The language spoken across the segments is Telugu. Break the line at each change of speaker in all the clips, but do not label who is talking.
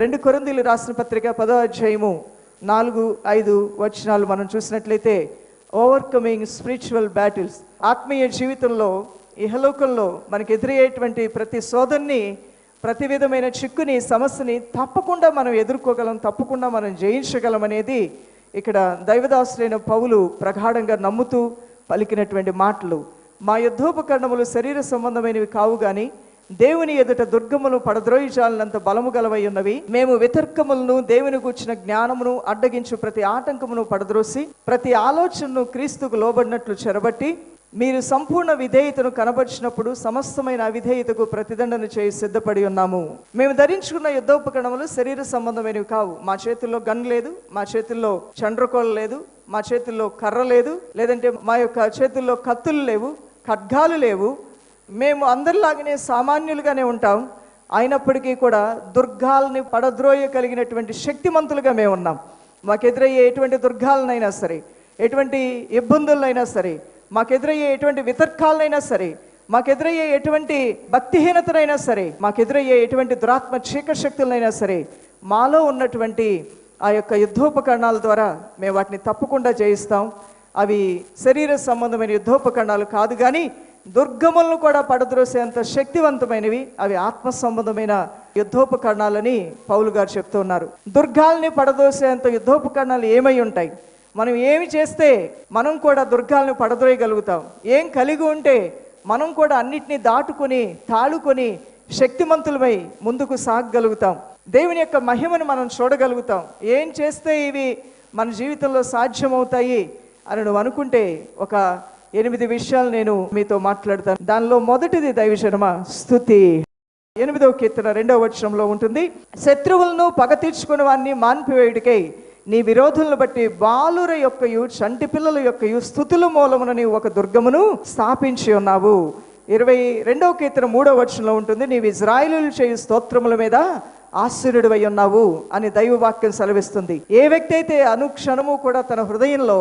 రెండు కొరందీలు రాసిన పత్రిక పదో అధ్యాయము నాలుగు ఐదు వచనాలు మనం చూసినట్లయితే ఓవర్కమింగ్ స్పిరిచువల్ బ్యాటిల్స్ ఆత్మీయ జీవితంలో ఇహలోకంలో మనకు ఎదురయ్యేటువంటి ప్రతి శోధన్ని ప్రతి విధమైన చిక్కుని సమస్యని తప్పకుండా మనం ఎదుర్కోగలం తప్పకుండా మనం జయించగలం అనేది ఇక్కడ దైవదాసులైన పౌలు ప్రగాఢంగా నమ్ముతూ పలికినటువంటి మాటలు. మా యుద్ధోపకరణములు శరీర సంబంధమైనవి కావు కానీ దేవుని ఎదుట దుర్గములు పడద్రోయిజాలనంత బలము గలవై ఉన్నవి. మేము వితర్కములను దేవుని కూర్చిన జ్ఞానమును అడ్డగించు ప్రతి ఆటంకమును పడద్రోసి ప్రతి ఆలోచనను క్రీస్తుకు లోబడినట్లు చెరబట్టి మీరు సంపూర్ణ విధేయతను కనబరిచినప్పుడు సమస్తమైన అవిధేయతకు ప్రతిదండన చేయి సిద్ధపడి ఉన్నాము. మేము ధరించుకున్న యుద్ధోపకరణములు శరీర సంబంధమైనవి కావు. మా చేతుల్లో గన్ లేదు మా చేతుల్లో చండ్రకోళ లేదు మా చేతుల్లో కర్ర లేదు లేదంటే మా యొక్క చేతుల్లో కత్తులు లేవు ఖడ్గాలు లేవు మేము అందరిలాగానే సామాన్యులుగానే ఉంటాం. అయినప్పటికీ కూడా దుర్గాల్ని పడద్రోయ కలిగినటువంటి శక్తిమంతులుగా మేము ఉన్నాం. మాకు ఎదురయ్యే ఎటువంటి దుర్గాలనైనా సరే ఎటువంటి ఇబ్బందులనైనా సరే మాకు ఎదురయ్యే ఎటువంటి వితర్కాలనైనా సరే మాకు ఎదురయ్యే ఎటువంటి భక్తిహీనతనైనా సరే మాకు ఎదురయ్యే ఎటువంటి దురాత్మ చీకశక్తులనైనా సరే మాలో ఉన్నటువంటి ఆ యొక్క యుద్ధోపకరణాల ద్వారా మేము వాటిని తప్పకుండా జయిస్తాం. అవి శరీర సంబంధమైన యుద్ధోపకరణాలు కాదు కానీ దుర్గములను కూడా పడద్రోసేంత శక్తివంతమైనవి అవి ఆత్మ సంబంధమైన యుద్ధోపకరణాలని పౌలు గారు చెప్తూ ఉన్నారు. దుర్గాల్ని పడదోసేంత యుద్ధోపకరణాలు ఏమై ఉంటాయి? మనం ఏమి చేస్తే మనం కూడా దుర్గాల్ని పడద్రోయగలుగుతాం? ఏం కలిగి ఉంటే మనం కూడా అన్నిటినీ దాటుకొని తాళుకొని శక్తిమంతులమై ముందుకు సాగగలుగుతాం. దేవుని యొక్క మహిమను మనం చూడగలుగుతాం. ఏం చేస్తే ఇవి మన జీవితంలో సాధ్యమవుతాయి అని నువ్వు అనుకుంటే ఒక ఎనిమిది విషయాలు నేను మీతో మాట్లాడతాను. దానిలో మొదటిది దైవజనమ స్థుతి. ఎనిమిదవ కీర్తన రెండవ వచనంలో ఉంటుంది శత్రువులను పగ తీర్చుకుని వారిని మాన్పివేయుడికై నీ విరోధులను బట్టి బాలుర యొక్కయు చంటి పిల్లల యొక్కయు స్థుతుల మూలమున నీవు ఒక దుర్గమును స్థాపించి ఉన్నావు. ఇరవై రెండవ కీర్తన మూడవ వచనంలో ఉంటుంది నీవు ఇజ్రాయిలు చేయు స్తోత్రముల మీద ఆశ్చర్యుడివై ఉన్నావు అని దైవవాక్యం సెలవిస్తుంది. ఏ వ్యక్తి అయితే అనుక్షణము కూడా తన హృదయంలో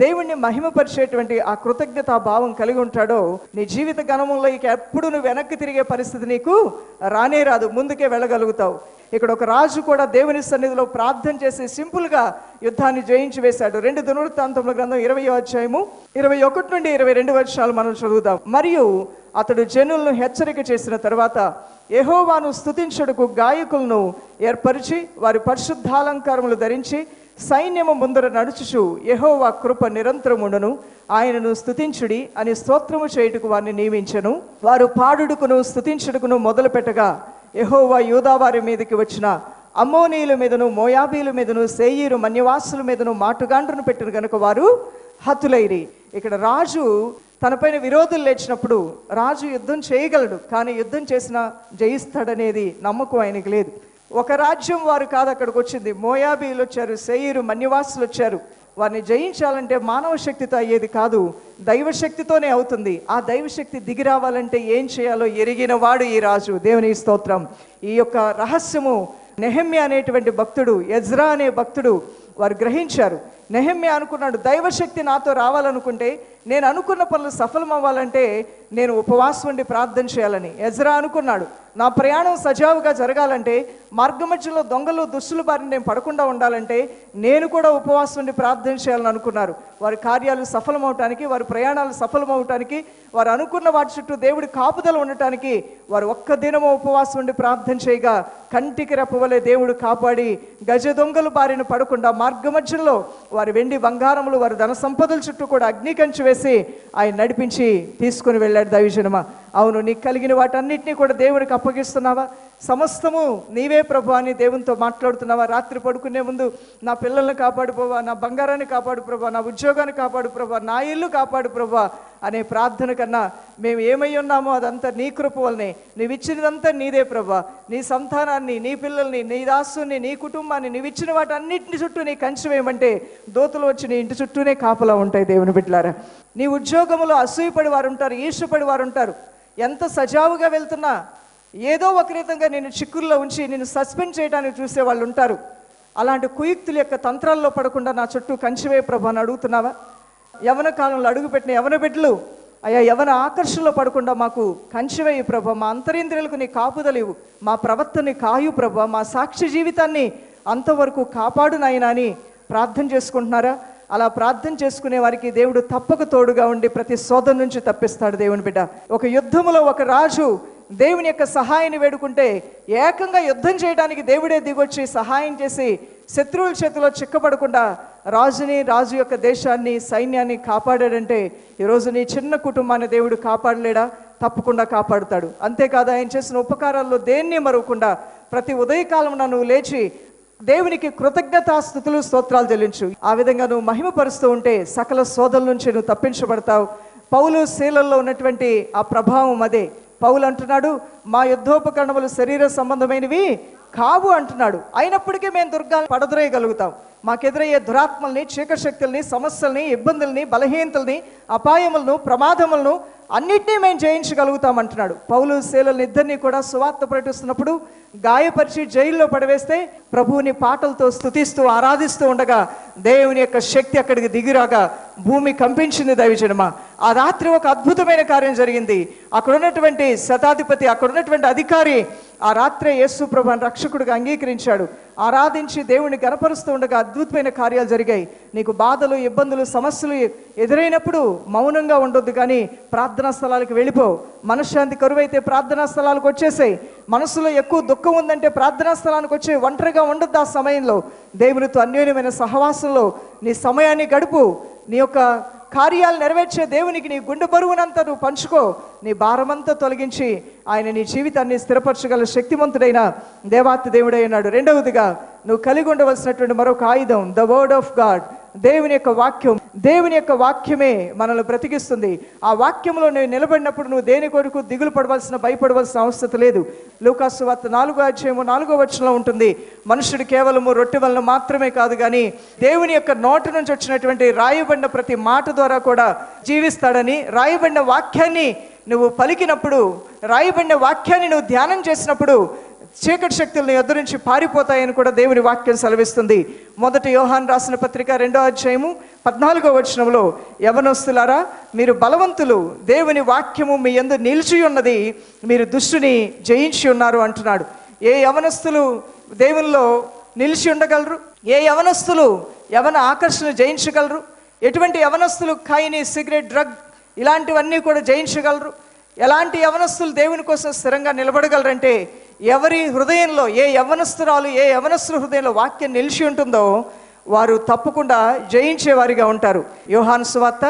దేవుణ్ణి మహిమపరిచేటువంటి ఆ కృతజ్ఞతా భావం కలిగి ఉంటాడో నీ జీవిత గణములో ఇక ఎప్పుడు నువ్వు వెనక్కి తిరిగే పరిస్థితి నీకు రానే రాదు ముందుకే వెళ్ళగలుగుతావు. ఇక్కడ ఒక రాజు కూడా దేవుని సన్నిధిలో ప్రార్థన చేసి సింపుల్గా యుద్ధాన్ని జయించి వేశాడు. రెండు దునవృత్తాంతముల గ్రంథం ఇరవై అధ్యాయము ఇరవై ఒకటి నుండి ఇరవై రెండు వర్షాలు మనం చదువుదాం. మరియు అతడు జనులను హెచ్చరిక చేసిన తర్వాత ఎహోవాను స్తుతించుటకు గాయకులను ఏర్పరిచి వారి పరిశుద్ధాలంకారములు ధరించి సైన్యము ముందర నడుచుచు యహోవా కృప నిరంతరముండను. ఆయనను స్తుతించుడి అని స్తోత్రము చేయుటకు వారిని నియమించను. వారు పాడుడుకును స్తుతించుడుకును మొదలు పెట్టగా యూదావారి మీదకి వచ్చిన అమ్మోనీయుల మీదను మోయాబీల మీదను సేయీరు మన్యవాసుల మీదను మాటుగాండ్రను పెట్టిన గనుక వారు హతులైరి. ఇక్కడ రాజు తనపైన విరోధులు లేచినప్పుడు రాజు యుద్ధం చేయగలడు కానీ యుద్ధం చేసిన జయిస్తాడనేది నమ్మకం ఆయనకి లేదు. ఒక రాజ్యం వారు కాదు అక్కడికి వచ్చింది. మోయాబీలు వచ్చారు సెయిరు మన్యవాసులు వచ్చారు. వారిని జయించాలంటే మానవ శక్తితో అయ్యేది కాదు దైవశక్తితోనే అవుతుంది. ఆ దైవశక్తి దిగి రావాలంటే ఏం చేయాలో ఎరిగిన వాడు ఈ రాజు. దేవుని స్తోత్రం. ఈ యొక్క రహస్యము నెహమ్య అనేటువంటి భక్తుడు ఎజ్రా అనే భక్తుడు వారు గ్రహించారు. నెహమ్య అనుకున్నాడు దైవశక్తి నాతో రావాలనుకుంటే నేను అనుకున్న పనులు సఫలం అవ్వాలంటే నేను ఉపవాసం ఉండి ప్రార్థన చేయాలని. ఎజరా అనుకున్నాడు. నా ప్రయాణం సజావుగా జరగాలంటే మార్గమధ్యలో దొంగలు దుస్తులు బారిన నేను పడకుండా ఉండాలంటే నేను కూడా ఉపవాసం ఉండి ప్రార్థన చేయాలని అనుకున్నారు. వారి కార్యాలు సఫలమవటానికి వారి ప్రయాణాలు సఫలమవటానికి వారు అనుకున్న వాటి చుట్టూ దేవుడి కాపుదల ఉండటానికి వారు ఒక్క దినము ఉపవాసం ఉండి ప్రార్థన చేయగా కంటికి రెప్పవలే దేవుడు కాపాడి గజ దొంగలు బారిన పడకుండా మార్గమధ్యంలో వారి వెండి బంగారములు వారి ధన సంపదల చుట్టూ కూడా అగ్నికంచి వేసి ఆయన నడిపించి తీసుకుని వెళ్ళాడు దైవజనమ. అవును నీకు కలిగిన వాటన్నిటినీ కూడా దేవుడికి అప్పగిస్తున్నావా? సమస్తము నీవే ప్రభు అని దేవునితో మాట్లాడుతున్నావా? రాత్రి పడుకునే ముందు నా పిల్లల్ని కాపాడు ప్రభా నా బంగారాన్ని కాపాడు ప్రభా నా ఉద్యోగాన్ని కాపాడు ప్రభా నా ఇల్లు కాపాడు ప్రభా. అనే ప్రార్థన కన్నా మేము ఏమై ఉన్నామో అదంతా నీ కృప వల్లనే. నీవు ఇచ్చినదంతా నీదే ప్రభా నీ సంతానాన్ని నీ పిల్లల్ని నీ దాసుని నీ కుటుంబాన్ని నీవిచ్చిన ఇచ్చిన అన్నింటిని చుట్టూ నీ కంచి వేయమంటే దోతులు వచ్చి నీ ఇంటి చుట్టూనే కాపలా ఉంటాయి దేవుని బిడ్డలారా. నీ ఉద్యోగంలో అసూయపడి వారు ఉంటారు ఈర్షపడి వారు ఉంటారు. ఎంత సజావుగా వెళ్తున్నా ఏదో ఒక రీతంగా నేను చిక్కుల్లో ఉంచి నేను సస్పెండ్ చేయడానికి చూసే వాళ్ళు ఉంటారు. అలాంటి కుయుక్తుల యొక్క తంత్రాల్లో పడకుండా నా చుట్టూ కంచివే ప్రభు అని అడుగుతున్నావా? యవన కాలంలో అడుగుపెట్టిన యవన బిడ్డలు అయ్యా యవన ఆకర్షణలో పడకుండా మాకు కంచివేయి ప్రభ మా అంతరింద్రియులకు నీ కాపుదలివు మా ప్రవర్తనని కాయు ప్రభ మా సాక్షి జీవితాన్ని అంతవరకు కాపాడు నాయన అని ప్రార్థన చేసుకుంటున్నారా? అలా ప్రార్థన చేసుకునే వారికి దేవుడు తప్పక తోడుగా ఉండి ప్రతి శోధన నుంచి తప్పిస్తాడు దేవుని బిడ్డ. ఒక యుద్ధములో ఒక రాజు దేవుని యొక్క సహాయాన్ని వేడుకుంటే ఏకంగా యుద్ధం చేయడానికి దేవుడే దిగొచ్చి సహాయం చేసి శత్రువుల చేతిలో చిక్కబడకుండా రాజుని రాజు యొక్క దేశాన్ని సైన్యాన్ని కాపాడాడంటే ఈరోజు నీ చిన్న కుటుంబాన్ని దేవుడు కాపాడలేడా? తప్పకుండా కాపాడుతాడు. అంతేకాదు ఆయన చేసిన ఉపకారాల్లో దేన్ని మరవకుండా ప్రతి ఉదయకాలం నువ్వు లేచి దేవునికి కృతజ్ఞతాస్థుతులు స్తోత్రాలు చెల్లించు. ఆ విధంగా నువ్వు మహిమపరుస్తూ ఉంటే సకల సోదరుల నుంచి నువ్వు తప్పించబడతావు. పౌలు శీలల్లో ఉన్నటువంటి ఆ ప్రభావం అదే. పౌలు అంటున్నాడు మా యుద్ధోపకరణములు శరీర సంబంధమైనవి కావు అంటున్నాడు. అయినప్పటికీ మేము దుర్గాలు పడదురేయగలుగుతాం. మాకెదురయ్యే దురాత్మల్ని చీకటి శక్తుల్ని సమస్యల్ని ఇబ్బందుల్ని బలహీనతల్ని అపాయములను ప్రమాదములను అన్నిటినీ మేము జయించగలుగుతాం అంటున్నాడు. పౌలు శీలని ఇద్దరినీ కూడా సువార్త ప్రకటిస్తున్నప్పుడు గాయపరిచి జైల్లో పడవేస్తే ప్రభువుని పాటలతో స్తుతిస్తూ ఆరాధిస్తూ ఉండగా దేవుని యొక్క శక్తి అక్కడికి దిగిరాగా భూమి కంపించింది దైవజనమ ఆ రాత్రి ఒక అద్భుతమైన కార్యం జరిగింది. అక్కడ ఉన్నటువంటి శతాధిపతి అక్కడ ఉన్నటువంటి అధికారి ఆ రాత్రే యేసు ప్రభు రక్షకుడిగా అంగీకరించాడు. ఆరాధించి దేవుని గనపరుస్తూ ఉండగా అద్భుతమైన కార్యాలు జరిగాయి. నీకు బాధలు ఇబ్బందులు సమస్యలు ఎదురైనప్పుడు మౌనంగా ఉండొద్దు కానీ ప్రార్థనా స్థలాలకు వెళ్ళిపో. మనశ్శాంతి కరువైతే ప్రార్థనా స్థలాలకు వచ్చేసాయి. మనసులో ఎక్కువ దుఃఖం ఉందంటే ప్రార్థనా స్థలానికి వచ్చి ఒంటరిగా ఉండొద్దు ఆ సమయంలో. దేవునితో అన్యోన్యమైన సహవాసంలో నీ సమయాన్ని గడుపు. నీ యొక్క కార్యాలు నెరవేర్చే దేవునికి నీ గుండె బరువునంతా నువ్వు పంచుకో. నీ భారమంతా తొలగించి ఆయన నీ జీవితాన్ని స్థిరపరచగల శక్తివంతుడైన దేవాతి దేవుడైనాడు రెండవదిగా నువ్వు కలిగి ఉండవలసినటువంటి మరొక ఆయుధం ద వర్డ్ ఆఫ్ గాడ్ దేవుని యొక్క వాక్యం దేవుని యొక్క వాక్యమే మనల్ని బ్రతికిస్తుంది. ఆ వాక్యంలో నేను నిలబడినప్పుడు నువ్వు దేని కొరకు దిగులు పడవలసిన భయపడవలసిన అవసరం లేదు. లూకాసు వార్త నాలుగో అధ్యాయము నాలుగో వచనంలో ఉంటుంది. మనుషుడు కేవలము రొట్టె వలన మాత్రమే కాదు కానీ దేవుని యొక్క నోటి నుంచి వచ్చినటువంటి రాయబడిన ప్రతి మాట ద్వారా కూడా జీవిస్తాడని రాయబడిన వాక్యాన్ని నువ్వు పలికినప్పుడు రాయబడిన వాక్యాన్ని నువ్వు ధ్యానం చేసినప్పుడు చీకటి శక్తులను ఎదురించి పారిపోతాయని కూడా దేవుని వాక్యం సెలవిస్తుంది. మొదటి యోహాన్ రాసిన పత్రిక రెండో అధ్యాయము పద్నాలుగో వచనంలో యవనస్తులారా మీరు బలవంతులు దేవుని వాక్యము మీ ఎందు నిలిచి ఉన్నది మీరు దుష్టుని జయించి ఉన్నారు అంటున్నాడు. ఏ యవనస్తులు దేవునిలో నిలిచి ఉండగలరు? ఏ యవనస్తులు యవన ఆకర్షణ జయించగలరు? ఎటువంటి యవనస్తులు ఖైని సిగరెట్ డ్రగ్ ఇలాంటివన్నీ కూడా జయించగలరు? ఎలాంటి యవనస్తులు దేవుని కోసం స్థిరంగా నిలబడగలరంటే ఎవరి హృదయంలో ఏ యవనస్తురాలు ఏ యవనస్తుల హృదయంలో వాక్యం నిలిచి ఉంటుందో వారు తప్పకుండా జయించేవారిగా ఉంటారు. యోహాను సువార్త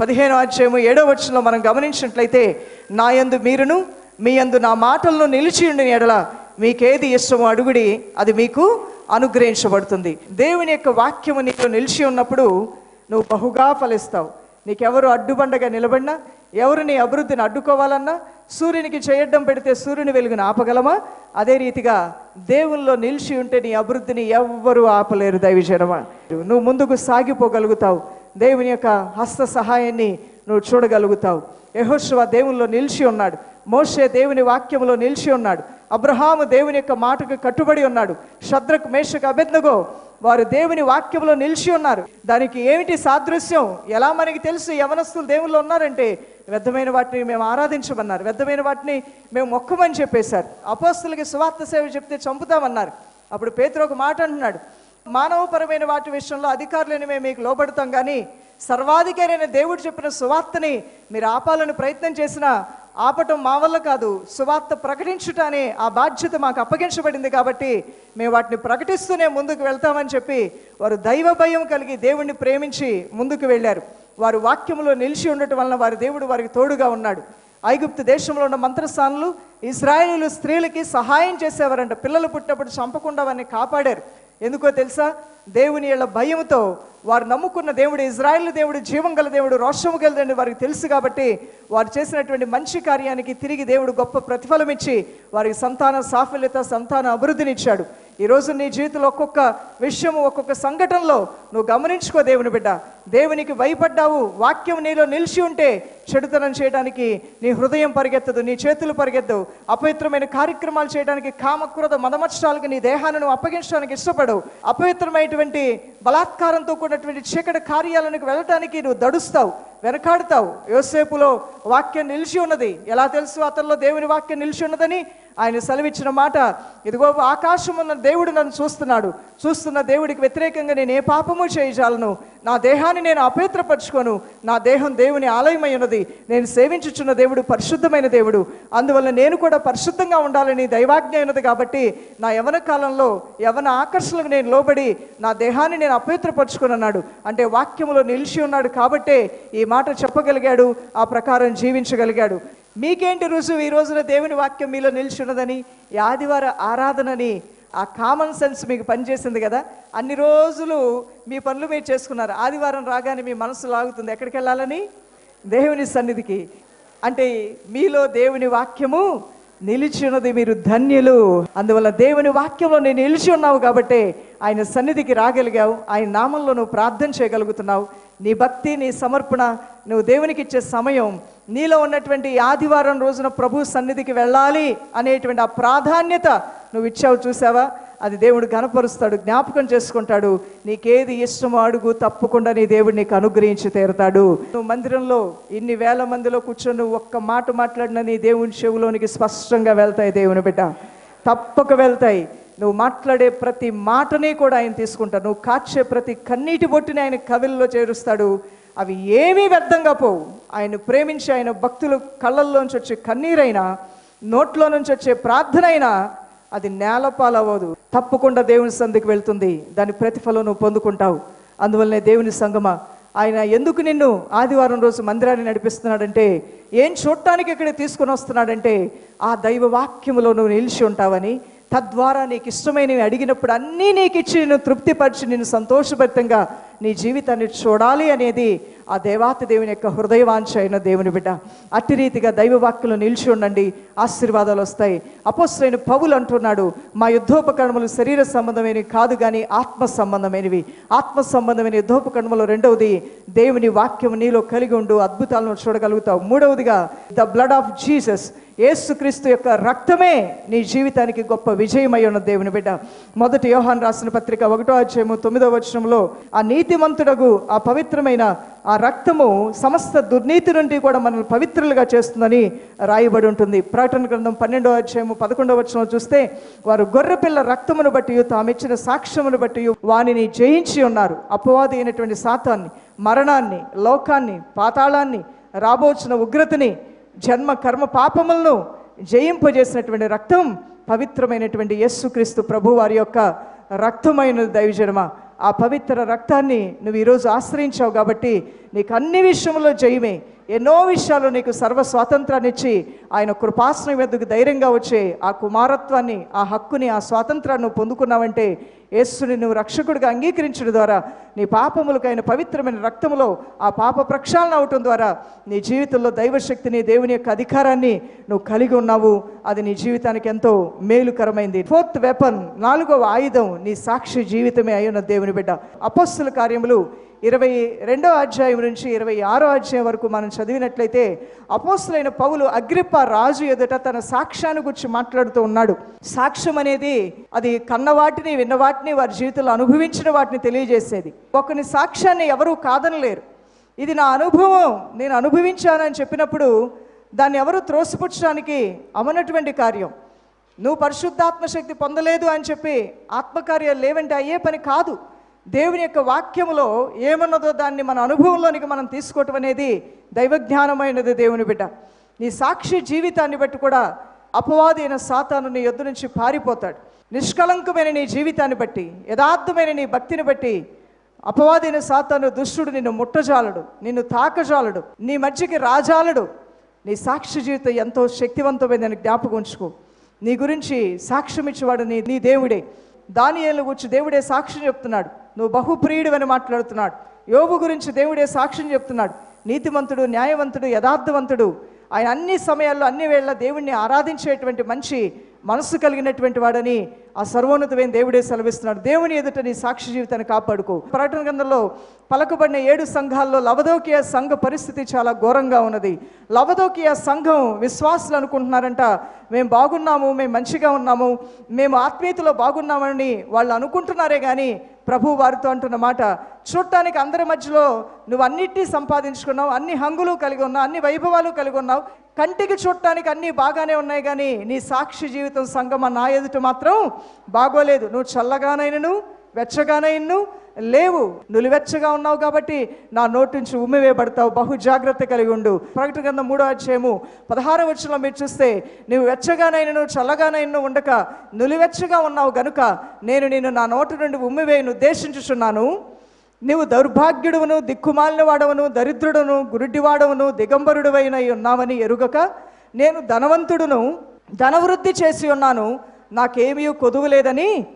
పదిహేను అధ్యాయము ఏడో వచ్చంలో మనం గమనించినట్లయితే నా యందు మీరును మీ యందు నా మాటలను నిలిచి ఉండిన ఎడల మీకేది ఇష్టమో అడుగుడి అది మీకు అనుగ్రహించబడుతుంది. దేవుని యొక్క వాక్యము నీకు నిలిచి ఉన్నప్పుడు నువ్వు బహుగా ఫలిస్తావు. నీకెవరు అడ్డుబండగా నిలబడినా ఎవరు నీ అభివృద్ధిని అడ్డుకోవాలన్నా సూర్యునికి చేయడం పెడితే సూర్యుని వెలుగును ఆపగలమా? అదే రీతిగా దేవుల్లో నిలిచి ఉంటే నీ అభివృద్ధిని ఎవ్వరూ ఆపలేరు దైవజనమా. నువ్వు ముందుకు సాగిపోగలుగుతావు. దేవుని యొక్క హస్త సహాయాన్ని నువ్వు చూడగలుగుతావు. యెహోషువ దేవునిలో నిలిచి ఉన్నాడు. మోషే దేవుని వాక్యంలో నిలిచి ఉన్నాడు. అబ్రహాము దేవుని యొక్క మాటకు కట్టుబడి ఉన్నాడు. శద్రకు మేషకు అభెజ్ఞగో వారు దేవుని వాక్యంలో నిలిచి ఉన్నారు. దానికి ఏమిటి సాదృశ్యం? ఎలా మనకి తెలుసు యవనస్తులు దేవుళ్ళు ఉన్నారంటే వ్యర్థమైన వాటిని మేము ఆరాధించమన్నారు. వ్యర్థమైన వాటిని మేము మొక్కమని చెప్పేశారు. అపోస్తులకి సువార్త సేవ చెప్తే చంపుతామన్నారు. అప్పుడు పేతురు ఒక మాట అంటున్నాడు. మానవపరమైన వాటి విషయంలో అధికారులని మేము మీకు లోబడతాం కానీ సర్వాధికారైన దేవుడు చెప్పిన సువార్తని మీరు ఆపాలని ప్రయత్నం చేసినా ఆపటం మా వల్ల కాదు. సువార్త ప్రకటించుట అనే ఆ బాధ్యత మాకు అప్పగించబడింది కాబట్టి మేము వాటిని ప్రకటిస్తూనే ముందుకు వెళ్తామని చెప్పి వారు దైవ భయం కలిగి దేవుణ్ణి ప్రేమించి ముందుకు వెళ్ళారు. వారు వాక్యంలో నిలిచి ఉండటం వలన వారి దేవుడు వారికి తోడుగా ఉన్నాడు. ఐగుప్తు దేశంలో ఉన్న మంత్రస్థానులు ఇస్రాయేలు స్త్రీలకి సహాయం చేసేవారంట. పిల్లలు పుట్టినప్పుడు చంపకుండా వారిని కాపాడారు. ఎందుకో తెలుసా? దేవుని యొక్క భయంతో వారు నమ్ముకున్న దేవుడు ఇజ్రాయేల్ దేవుడు జీవం గల దేవుడు రోషము గలదని వారికి తెలుసు కాబట్టి వారు చేసినటువంటి మంచి కార్యానికి తిరిగి దేవుడు గొప్ప ప్రతిఫలం ఇచ్చి వారికి సంతాన సాఫల్యత సంతాన అభివృద్ధినిచ్చాడు. ఈరోజు నీ జీవితంలో ఒక్కొక్క విషయము ఒక్కొక్క సంఘటనలో నువ్వు గమనించుకో దేవుని బిడ్డ. దేవునికి భయపడ్డావు వాక్యం నీలో నిలిచి ఉంటే చెడుతనం చేయడానికి నీ హృదయం పరిగెత్తదు నీ చేతులు పరిగెత్తవు. అపవిత్రమైన కార్యక్రమాలు చేయడానికి కామక్రోధ మదమర్చడానికి నీ దేహాన్ని నువ్వు అప్పగించడానికి ఇష్టపడవు. అపవిత్రమైనటువంటి బలాత్కారంతో కూడినటువంటి చీకటి కార్యాలకు వెళ్ళటానికి నువ్వు దడుస్తావు వెనకాడుతావు. యోసేపులో వాక్యం నిలిచి ఉన్నది. ఎలా తెలుసు? అతనిలో దేవుని వాక్యం నిలిచి ఉన్నదని ఆయన సెలవిచ్చిన మాట ఇదిగో ఆకాశం ఉన్న దేవుడు నన్ను చూస్తున్నాడు. చూస్తున్న దేవుడికి వ్యతిరేకంగా నేను ఏ పాపము చేయజాలను? నా దేహాన్ని నేను అపవిత్రపరచుకోను. నా దేహం దేవుని ఆలయమై ఉన్నది నేను సేవించుచున్న దేవుడు పరిశుద్ధమైన దేవుడు. అందువల్ల నేను కూడా పరిశుద్ధంగా ఉండాలని దైవాజ్ఞ ఉన్నది కాబట్టి నా యవన కాలంలో యవన ఆకర్షణకు నేను లోబడి నా దేహాన్ని నేను అపవిత్రపరచుకుని అన్నాడు అంటే వాక్యములో నిలిచి ఉన్నాడు కాబట్టే ఈ మాట చెప్పగలిగాడు ఆ ప్రకారం జీవించగలిగాడు. మీకేంటి రుజువు? ఈ రోజున దేవుని వాక్యం మీలో నిలిచి ఉన్నదని ఈ ఆదివార ఆరాధనని ఆ కామన్ సెన్స్ మీకు పనిచేసింది కదా? అన్ని రోజులు మీ పనులు మీరు చేసుకున్నారు. ఆదివారం రాగానే మీ మనసు లాగుతుంది. ఎక్కడికి వెళ్ళాలని? దేవుని సన్నిధికి. అంటే మీలో దేవుని వాక్యము నిలిచినది మీరు ధన్యులు. అందువల్ల దేవుని వాక్యంలో నేను నిలిచి ఉన్నావు కాబట్టి ఆయన సన్నిధికి రాగలిగావు. ఆయన నామంలో నువ్వు ప్రార్థన చేయగలుగుతున్నావు. నీ భక్తి నీ సమర్పణ నువ్వు దేవునికి ఇచ్చే సమయం నీలో ఉన్నటువంటి ఆదివారం రోజున ప్రభు సన్నిధికి వెళ్ళాలి అనేటువంటి ఆ ప్రాధాన్యత నువ్వు ఇచ్చావు చూసావా? అది దేవుడు కనపరుస్తాడు జ్ఞాపకం చేసుకుంటాడు. నీకేది ఇష్టమో అడుగు తప్పకుండా నీ దేవుడు నీకు అనుగ్రహించి తీరుతాడు. నువ్వు మందిరంలో ఇన్ని వేల మందిలో కూర్చొని ఒక్క మాట మాట్లాడిన నీ దేవుని చెవులోనికి స్పష్టంగా వెళ్తాయి దేవుని బిడ్డ. తప్పక వెళ్తాయి. నువ్వు మాట్లాడే ప్రతి మాటని కూడా ఆయన తీసుకుంటాడు. నువ్వు కాచే ప్రతి కన్నీటి బొట్టిని ఆయన కవిల్లో చేరుస్తాడు. అవి ఏమీ వ్యర్థంగా పోవు. ఆయన ప్రేమించి ఆయన భక్తులు కళ్ళల్లోంచి వచ్చే కన్నీరైనా నోట్లో నుంచి వచ్చే ప్రార్థన అయినా అది నేలపాలవ్వదు తప్పకుండా దేవుని సంధికి వెళ్తుంది. దాని ప్రతిఫలం నువ్వు పొందుకుంటావు. అందువల్లనే దేవుని సంగమ. ఆయన ఎందుకు నిన్ను ఆదివారం రోజు మందిరాన్ని నడిపిస్తున్నాడంటే ఏం చూడటానికి ఇక్కడ తీసుకొని వస్తున్నాడంటే ఆ దైవ వాక్యములో నువ్వు నిలిచి ఉంటావని తద్వారా నీకు ఇష్టమైనవి అడిగినప్పుడు అన్నీ నీకు ఇచ్చి నిన్ను తృప్తిపరిచి నిన్ను సంతోషభరితంగా నీ జీవితాన్ని చూడాలి అనేది ఆ దేవాతి దేవుని యొక్క హృదయవాంఛ అయిన దేవుని బిడ్డ. అట్టి రీతిగా దైవవాక్యంలో నిలిచి ఉండండి ఆశీర్వాదాలు వస్తాయి. అపోస్తులైన పవులు అంటున్నాడు మా యుద్ధోపకరణములు శరీర సంబంధమైనవి కాదు కానీ ఆత్మ సంబంధమైనవి. ఆత్మ సంబంధమైన యుద్ధోపకరణములు రెండవది దేవుని వాక్యం నీలో కలిగి ఉండు అద్భుతాలను చూడగలుగుతావు. మూడవదిగా the blood of Jesus Yesukristu యొక్క రక్తమే నీ జీవితానికి గొప్ప విజయమై ఉన్న దేవుని బిడ్డ. మొదటి యోహాన్ రాసిన పత్రిక ఒకటో అధ్యాయము తొమ్మిదో వచనంలో ఆ నీతిమంతుడగు ఆ పవిత్రమైన ఆ రక్తము సమస్త దుర్నీతి నుండి కూడా మనల్ని పవిత్రులుగా చేస్తుందని రాయబడి ఉంటుంది. ప్రకటన గ్రంథం పన్నెండవ అధ్యాయము పదకొండవ వచనం చూస్తే వారు గొర్రెపిల్ల రక్తమును బట్టి తామిచ్చిన సాక్ష్యమును బట్టి వానిని జయించి ఉన్నారు. అపవాది అయినటువంటి శాతాన్ని మరణాన్ని లోకాన్ని పాతాళాన్ని రాబోచిన ఉగ్రతని జన్మ కర్మ పాపములను జయింపజేసినటువంటి రక్తం పవిత్రమైనటువంటి యేసుక్రీస్తు ప్రభు వారి యొక్క రక్తమైన దైవజనమ. ఆ పవిత్ర రక్తాన్ని నువ్వు ఈరోజు ఆశ్రయించావు కాబట్టి నీకు అన్ని విషయంలో జయమే ఎన్నో విషయాలు నీకు సర్వ స్వాతంత్రాన్ని ఇచ్చి ఆయన కృపాసనం ఎందుకు ధైర్యంగా వచ్చే ఆ కుమారత్వాన్ని ఆ హక్కుని ఆ స్వాతంత్రాన్ని పొందుకున్నావంటే యేసుని నువ్వు రక్షకుడిగా అంగీకరించడం ద్వారా నీ పాపములకు ఆయన పవిత్రమైన రక్తములో ఆ పాప ప్రక్షాళన అవటం ద్వారా నీ జీవితంలో దైవశక్తిని దేవుని యొక్క అధికారాన్ని నువ్వు కలిగి ఉన్నావు. అది నీ జీవితానికి ఎంతో మేలుకరమైంది. ఫోర్త్ వెపన్ నాలుగవ ఆయుధం నీ సాక్షి జీవితమే అయ్యున్న దేవుని బిడ్డ. అపస్సుల కార్యములు ఇరవై రెండో అధ్యాయం నుంచి ఇరవై ఆరో అధ్యాయం వరకు మనం చదివినట్లయితే అపోస్తులైన పౌలు అగ్రిప్ప రాజు ఎదుట తన సాక్ష్యాన్ని గురించి మాట్లాడుతూ ఉన్నాడు. సాక్ష్యం అనేది అది కన్న వాటిని వారి జీవితంలో అనుభవించిన వాటిని తెలియజేసేది. ఒకని సాక్ష్యాన్ని ఎవరూ కాదనలేరు ఇది నా అనుభవం నేను అనుభవించానని చెప్పినప్పుడు దాన్ని ఎవరు త్రోసిపుచ్చడానికి అవనటువంటి కార్యం. నువ్వు పరిశుద్ధాత్మ శక్తి పొందలేదు అని చెప్పి ఆత్మకార్యాలు లేవంటే అయ్యే పని కాదు. దేవుని యొక్క వాక్యములో ఏమన్నదో దాన్ని మన అనుభవంలోనికి మనం తీసుకోవటం అనేది దైవజ్ఞానమైనది దేవుని బిడ్డ. నీ సాక్షి జీవితాన్ని బట్టి కూడా అపవాదైన సాతాను నీ ఎద్దు నుంచి పారిపోతాడు. నిష్కలంకమైన నీ జీవితాన్ని బట్టి యథార్థమైన నీ భక్తిని బట్టి అపవాదైన సాతాను దుష్టుడు నిన్ను ముట్టజాలడు నిన్ను తాకజాలడు నీ మధ్యకి రాజాలడు. నీ సాక్షి జీవితం ఎంతో శక్తివంతమైందని జ్ఞాపకం ఉంచుకో. నీ గురించి సాక్ష్యం ఇచ్చేవాడు నీ నీ దేవుడే. దానియేలు గురించి దేవుడే సాక్ష్యం చెప్తున్నాడు. నువ్వు బహుప్రియుడు మాట్లాడుతున్నాడు. యోగు గురించి దేవుడే సాక్ష్యం చెప్తున్నాడు. నీతిమంతుడు న్యాయవంతుడు యథార్థవంతుడు. ఆయన అన్ని సమయాల్లో అన్ని వేళ దేవుణ్ణి ఆరాధించేటువంటి మంచి మనసు కలిగినటువంటి వాడని ఆ సర్వోన్నతమైన దేవుడే సెలవిస్తున్నాడు. దేవుని ఎదుట నీ సాక్షి జీవితాన్ని కాపాడుకో. ప్రకటన గ్రంథంలో పలకబడిన ఏడు సంఘాల్లో లవదోకియా సంఘ పరిస్థితి చాలా ఘోరంగా ఉన్నది. లవదోకియా సంఘం విశ్వాసులు అనుకుంటున్నారంట మేము బాగున్నాము మేము మంచిగా ఉన్నాము మేము ఆత్మీయతలో బాగున్నామని వాళ్ళు అనుకుంటున్నారే కానీ ప్రభు వారితో అంటున్న మాట చూడటానికి అందరి మధ్యలో నువ్వు అన్నిటినీ సంపాదించుకున్నావు అన్ని హంగులు కలిగి ఉన్నావు అన్ని వైభవాలు కలిగి ఉన్నావు. కంటికి చూడటానికి అన్నీ బాగానే ఉన్నాయి కానీ నీ సాక్షి జీవితం సంగమ నా ఎదుట మాత్రం బాగోలేదు. నువ్వు చల్లగానైనను వెచ్చగానైను లేవు. నులివెచ్చగా ఉన్నావు కాబట్టి నా నోటి నుంచి ఉమ్మివేయబడతావు బహు జాగ్రత్త కలిగి ఉండు. ప్రకటన కింద మూడో అధ్యాయము పదహార వచ్చంలో మీరు చూస్తే నువ్వు వెచ్చగానైనను చల్లగానైనా ఉండక నులివెచ్చగా ఉన్నావు గనుక నేను నేను నా నోటి నుండి ఉమ్మివేయను ఉద్దేశించుచున్నాను నీవు దౌర్భాగ్యుడువును దిక్కుమాలిన వాడవను దరిద్రుడును గురుడివాడవను దిగంబరుడువైన ఉన్నావని ఎరుగక నేను ధనవంతుడును ధనవృద్ధి చేసి ఉన్నాను. నాకేమీ కొదువు లేదని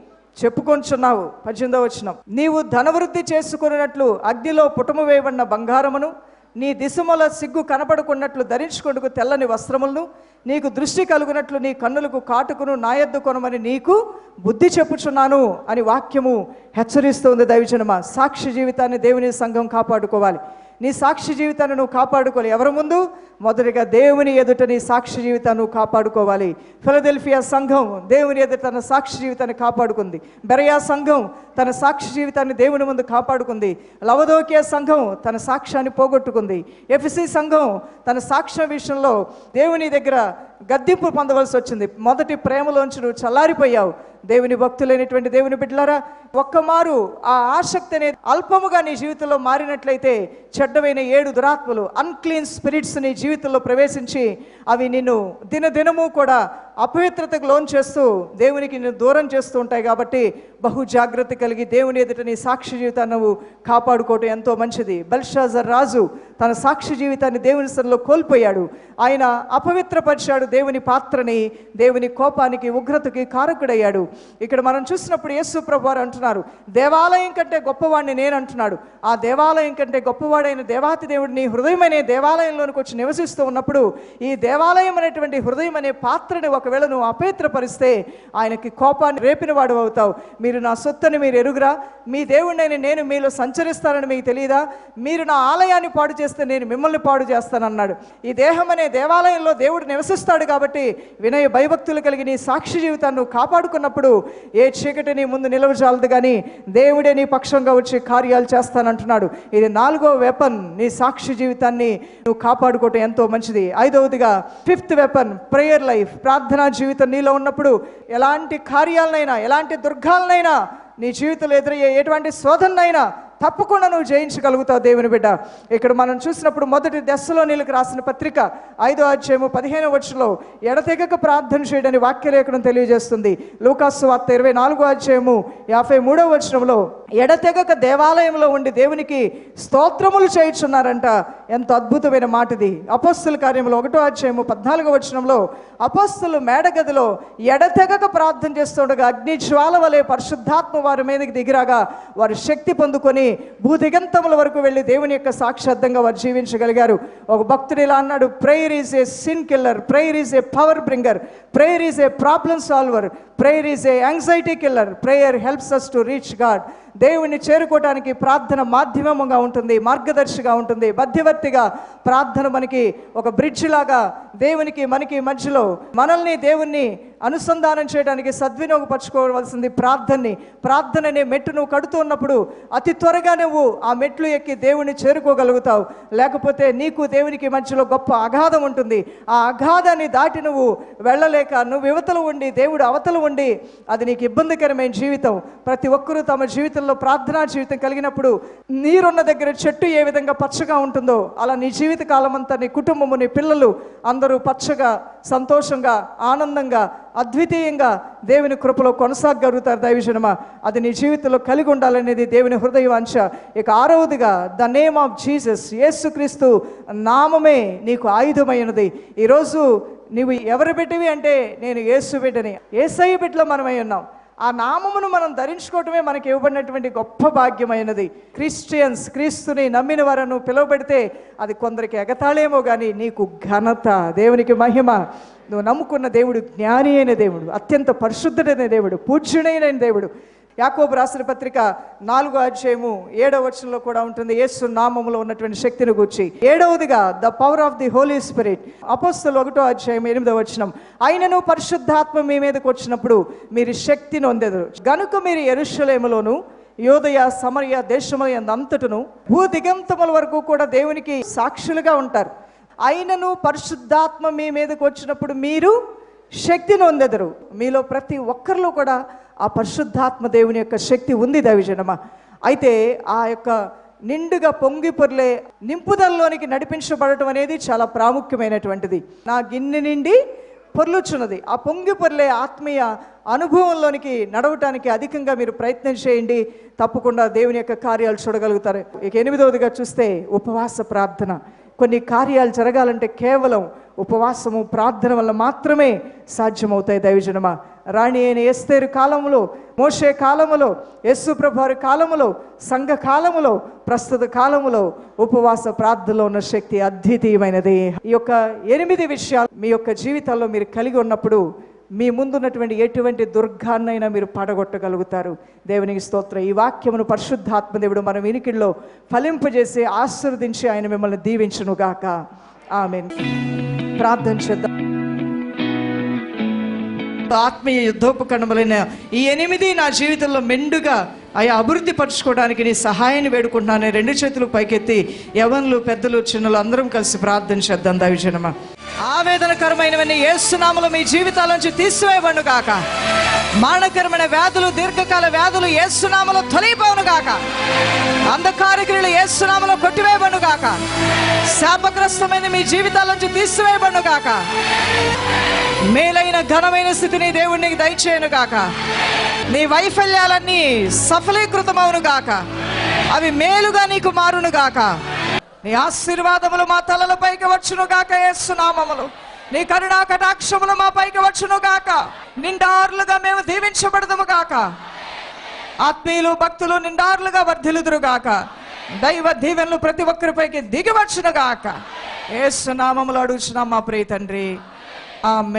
చెప్పుకొంచున్నావు. పద్దెనిమిదో వచనం. నీవు ధనవృద్ధి చేసుకున్నట్లు అగ్నిలో పుటము వేయబడిన బంగారమును నీ దిశముల సిగ్గు కనపడుకున్నట్లు ధరించుకొండుకు తెల్లని వస్త్రములను నీకు దృష్టి కలుగునట్లు నీ కన్నులకు కాటుకును నాయద్దు కొనమని నీకు బుద్ధి చెప్పుచున్నాను అని వాక్యము హెచ్చరిస్తుంది దైవజనమ. సాక్షి జీవితాన్ని దేవుని సంఘం కాపాడుకోవాలి. నీ సాక్షి జీవితాన్ని నువ్వు కాపాడుకోవాలి. ఎవరి ముందు? మొదటిగా దేవుని ఎదుట నీ సాక్షి జీవితాన్ని నువ్వు కాపాడుకోవాలి. ఫిలదెల్ఫియా సంఘం దేవుని ఎదుట తన సాక్షి జీవితాన్ని కాపాడుకుంది. బెరయా సంఘం తన సాక్షి జీవితాన్ని దేవుని ముందు కాపాడుకుంది. లవదోకియా సంఘం తన సాక్ష్యాన్ని పోగొట్టుకుంది. ఎఫ్సి సంఘం తన సాక్ష్య విషయంలో దేవుని దగ్గర గద్దింపు పొందవలసి వచ్చింది. మొదటి ప్రేమలోంచి నువ్వు చల్లారిపోయావు. దేవుని భక్తులైనటువంటి దేవుని బిడ్డలారా ఒక్కమారు ఆ ఆసక్తి అనేది అల్పముగా నీ జీవితంలో మారినట్లయితే చెడ్డమైన ఏడు దురాత్మలు అన్క్లీన్ స్పిరిట్స్ నీ జీవితంలో ప్రవేశించి అవి నిన్ను దినదినము కూడా అపవిత్రతకు లోన్ చేస్తూ దేవునికి నేను దూరం చేస్తూ ఉంటాయి కాబట్టి బహు జాగ్రత్త కలిగి దేవుని ఎదుట నీ సాక్షి జీవితాన్ని నువ్వు కాపాడుకోవటం ఎంతో మంచిది. బల్షాజర్ రాజు తన సాక్షి జీవితాన్ని దేవుని సన్నిలో కోల్పోయాడు. ఆయన అపవిత్రపరిచాడు దేవుని పాత్రని దేవుని కోపానికి ఉగ్రతకి కారకుడయ్యాడు. ఇక్కడ మనం చూసినప్పుడు యేసు ప్రభువారు అంటున్నారు దేవాలయం కంటే గొప్పవాడిని నేను అంటున్నాడు. ఆ దేవాలయం కంటే గొప్పవాడైన దేవాతి దేవుడు నీ హృదయం అనే దేవాలయంలోనికి వచ్చి నివసిస్తూ ఉన్నప్పుడు ఈ దేవాలయం అనేటువంటి హృదయం అనే పాత్రని ఒక ఒకవేళ నువ్వు అపవిత్రపరిస్తే ఆయనకి కోపాన్ని రేపిన వాడు అవుతావు. మీరు నా సొత్తుని మీరు ఎరుగురా. మీ దేవుడిని నేను మీలో సంచరిస్తానని మీకు తెలియదా? మీరు నా ఆలయాన్ని పాడు చేస్తే నేను మిమ్మల్ని పాడు చేస్తానన్నాడు. ఈ దేహం అనే దేవాలయంలో దేవుడు నివసిస్తాడు కాబట్టి వినయ భయభక్తులు కలిగి నీ సాక్షి జీవితాన్ని నువ్వు కాపాడుకున్నప్పుడు ఏ చీకటి నీ ముందు నిలవజాలదు కానీ దేవుడే నీ పక్షంగా వచ్చి కార్యాలు చేస్తానంటున్నాడు. ఇది నాలుగో వెపన్. నీ సాక్షి జీవితాన్ని నువ్వు కాపాడుకోవటం ఎంతో మంచిది. ఐదవదిగా ఫిఫ్త్ వెపన్ ప్రేయర్ లైఫ్ ప్రార్థన జీవితం నీలో ఉన్నప్పుడు ఎలాంటి కార్యాలనైనా ఎలాంటి దుర్గాలనైనా నీ జీవితంలో ఎదురయ్యే ఎటువంటి శోధనైనా తప్పకుండా నువ్వు జయించగలుగుతావు దేవుని బిడ్డ. ఇక్కడ మనం చూసినప్పుడు మొదటి దశలో నీళ్ళకి రాసిన పత్రిక ఐదో అధ్యాయము పదిహేను వచ్చులో ఎడతెగక ప్రార్థన చేయడని వాక్యలేఖనం తెలియజేస్తుంది. లూకాసు వార్త ఇరవై నాలుగో అధ్యాయము యాభై మూడో వచనంలో ఎడతెగక దేవాలయంలో ఉండి దేవునికి స్తోత్రములు చేయించున్నారంట. ఎంత అద్భుతమైన మాటది. అపోస్తుల అపస్తుల కార్యంలో ఒకటో అధ్యాయము పద్నాలుగో వచనంలో అపస్తులు మేడగదిలో ఎడతెగక ప్రార్థన చేస్తుండగా అగ్ని జ్వాల వలె పరిశుద్ధాత్మ వారి మీదకి దిగిరాగా వారు శక్తి పొందుకొని భూదిగంతముల వరకు వెళ్ళి దేవుని యొక్క సాక్షార్థంగా వారు జీవించగలిగారు. ఒక భక్తుడు ఇలా అన్నాడు prayer is a sin killer prayer is a power bringer prayer is a problem solver prayer is a anxiety killer prayer helps us to reach God దేవుని చేరుకోవటానికి ప్రార్థన మాధ్యమముగా ఉంటుంది మార్గదర్శిగా ఉంటుంది. మధ్యవర్తిగా ప్రార్థన మనకి ఒక బ్రిడ్జ్ లాగా దేవునికి మనకి మధ్యలో మనల్ని దేవుణ్ణి అనుసంధానం చేయడానికి సద్వినియోగపరచుకోవాల్సింది ప్రార్థనని. ప్రార్థన అనే మెట్టు నువ్వు కడుతూ ఉన్నప్పుడు అతి త్వరగా నువ్వు ఆ మెట్లు ఎక్కి దేవుణ్ణి చేరుకోగలుగుతావు. లేకపోతే నీకు దేవునికి మధ్యలో గొప్ప అగాధం ఉంటుంది. ఆ అగాధాన్ని దాటి నువ్వు వెళ్ళలేక నువ్వు యువతలు ఉండి దేవుడు అవతలు ఉండి అది నీకు ఇబ్బందికరమైన జీవితం. ప్రతి ఒక్కరూ తమ జీవితం జీవితంలో ప్రార్థనా జీవితం కలిగినప్పుడు నీరున్న దగ్గర చెట్టు ఏ విధంగా పచ్చగా ఉంటుందో అలా నీ జీవిత కాలం అంతా నీ కుటుంబము నీ పిల్లలు అందరూ పచ్చగా సంతోషంగా ఆనందంగా అద్వితీయంగా దేవుని కృపలో కొనసాగలుగుతారు దైవజనమా అది నీ జీవితంలో కలిగి ఉండాలనేది దేవుని హృదయ వాంఛ ఇక ఆరవదిగా the name of Jesus Yesukristu నామమే నీకు ఆయుధమైనది ఈరోజు నీవు ఎవరి బిడ్డవి అంటే నేను యేసు బిడ్డని. ఏసై బిడ్డలో మనమై ఉన్నాం. ఆ నామమును మనం ధరించుకోవటమే మనకి ఇవ్వబడినటువంటి గొప్ప భాగ్యమైనది. క్రిస్టియన్స్ క్రీస్తుని నమ్మిన వారను పిలువబడితే అది కొందరికి ఎగతాళేమో కానీ నీకు ఘనత దేవునికి మహిమ. నువ్వు నమ్ముకున్న దేవుడు జ్ఞాని అయిన దేవుడు అత్యంత పరిశుద్ధుడైన దేవుడు పూజ్యుడైన దేవుడు. యాకోబు రాసిన పత్రిక నాలుగో అధ్యాయము ఏడవ వచనంలో కూడా ఉంటుంది. యేసు నామములో ఉన్నటువంటి శక్తిని గూర్చి ఏడవదిగా the power of the Holy Spirit. అపోస్తులు ఒకటో అధ్యాయం ఎనిమిదో వచనం ఆయనను పరిశుద్ధాత్మ మీ మీదకి వచ్చినప్పుడు మీరు శక్తిని పొందెదరు గనుక మీరు ఎరుషలేములోను యోదయ సమరయ దేశముల అంతటను భూ దిగంతముల వరకు కూడా దేవునికి సాక్షులుగా ఉంటారు. అయినను పరిశుద్ధాత్మ మీ మీదకి వచ్చినప్పుడు మీరు శక్తిని పొందెదరు మీలో ప్రతి ఒక్కరిలో కూడా ఆ పరిశుద్ధాత్మ దేవుని యొక్క శక్తి ఉంది దైవజనమా? అయితే ఆ యొక్క నిండుగా పొంగి పొర్లే నింపుదలలోనికి నడిపించబడటం అనేది చాలా ప్రాముఖ్యమైనటువంటిది. నా గిన్నె నిండి పొర్లుచున్నది. ఆ పొంగి పొర్లే ఆత్మీయ అనుభవంలోనికి నడవటానికి అధికంగా మీరు ప్రయత్నం చేయండి. తప్పకుండా దేవుని యొక్క కార్యాలు చూడగలుగుతారు. ఇక ఎనిమిదవదిగా చూస్తే ఉపవాస ప్రార్థన. కొన్ని కార్యాలు జరగాలంటే కేవలం ఉపవాసము ప్రార్థన వల్ల మాత్రమే సాధ్యమవుతాయి దైవజనమా? రాణి అయిన ఎస్తేరు కాలములో మోషే కాలములో యస్సు కాలములో సంఘ కాలములో ప్రస్తుత కాలములో ఉపవాస ప్రార్థనలో ఉన్న శక్తి అద్వితీయమైనది. ఈ యొక్క ఎనిమిది విషయాలు మీ యొక్క జీవితాల్లో మీరు కలిగి ఉన్నప్పుడు మీ ముందున్నటువంటి ఎటువంటి దుర్గాన్నైనా మీరు పడగొట్టగలుగుతారు. దేవునికి స్తోత్రం. ఈ వాక్యమును పరిశుద్ధాత్మదేవుడు మన వినికిడిలో ఫలింపజేసి ఆశీర్వదించి ఆయన మిమ్మల్ని దీవించునుగాక. ఆమె ప్రార్థన చేద్దాం. ఆత్మీయ యుద్ధోపకరణములైన ఈ ఎనిమిది నా జీవితంలో మెండుగా అయా అభివృద్ధి పరచుకోవడానికి నీ సహాయాన్ని వేడుకుంటున్నాను. రెండు చేతులు పైకెత్తి యవన్లు పెద్దలు చిన్నలు అందరం కలిసి ప్రార్థన చేద్దాం. దైవజనమా ఆవేదనకరమైనవన్నీ ఏసునామలు మీ జీవితాల నుంచి తీసివేయబడును కాక మానకరమైన వ్యాధులు దీర్ఘకాల వ్యాధులు ఏసునామలో తొలగిపోవును గాక. అంధకార క్రియలు ఏసునామలో కొట్టివేయబడును గాక. శాపగ్రస్తమైన మీ జీవితాల నుంచి తీసివేయబడును గాక. మేలైన ఘనమైన స్థితిని దేవుడికి దయచేయను గాక. నీ వైఫల్యాలన్నీ సఫలీకృతమవును గాక. అవి మేలుగా నీకు మారును గాక. నీ ఆశీర్వాదములు మా తలల పైకి వచ్చును గాక ఏసునామములు నీ కరుణా కటాక్షములు మా పైకి వచ్చును గాక. నిండారులుగా మేము దీవించబడదుము గాక. ఆత్మీయులు భక్తులు నిండారులుగా వర్ధిలుదురు గాక. దైవ దీవెనలు ప్రతి ఒక్కరిపైకి దిగివచ్చును గాక. ఏసునామములు అడుగుచున్నాం మా ప్రియ తండ్రి. ఆమె